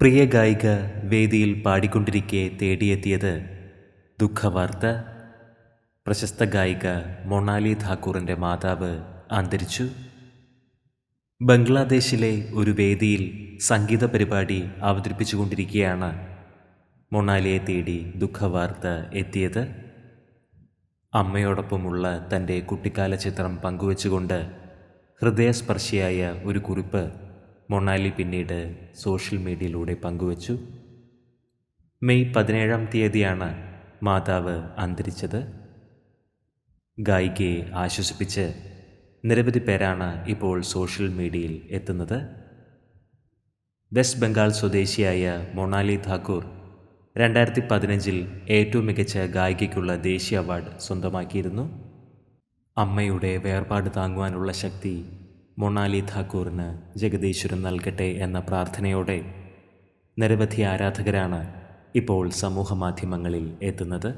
പ്രിയ ഗായിക വേദിയിൽ പാടിക്കൊണ്ടിരിക്കെ തേടിയെത്തിയത് ദുഃഖവാർത്ത. പ്രശസ്ത ഗായിക മൊണാലി ധാക്കൂറിന്റെ മാതാവ് അന്തരിച്ചു. ബംഗ്ലാദേശിലെ ഒരു വേദിയിൽ സംഗീത പരിപാടി അവതരിപ്പിച്ചുകൊണ്ടിരിക്കുകയാണ് മൊണാലിയെ തേടി ദുഃഖവാർത്ത എത്തിയത്. അമ്മയോടൊപ്പമുള്ള തന്റെ കുട്ടിക്കാല ചിത്രം പങ്കുവച്ചുകൊണ്ട് ഹൃദയസ്പർശിയായ ഒരു കുറിപ്പ് മൊണാലി പിന്നീട് സോഷ്യൽ മീഡിയയിലൂടെ പങ്കുവച്ചു. മെയ് പതിനേഴാം തീയതിയാണ് മാതാവ് അന്തരിച്ചത്. ഗായികയെ ആശ്വസിപ്പിച്ച് നിരവധി പേരാണ് ഇപ്പോൾ സോഷ്യൽ മീഡിയയിൽ എത്തുന്നത്. വെസ്റ്റ് ബംഗാൾ സ്വദേശിയായ മൊണാലി ഠാക്കൂർ രണ്ടായിരത്തി പതിനഞ്ചിൽ ഏറ്റവും മികച്ച ഗായികയ്ക്കുള്ള ദേശീയ അവാർഡ് സ്വന്തമാക്കിയിരുന്നു. അമ്മയുടെ വേർപാട് താങ്ങുവാനുള്ള ശക്തി മൊണാലി ധാക്കൂറിന് ജഗദീശ്വരൻ നൽകട്ടെ എന്ന പ്രാർത്ഥനയോടെ നിരവധി ആരാധകരാണ് ഇപ്പോൾ സമൂഹമാധ്യമങ്ങളിൽ എത്തുന്നത്.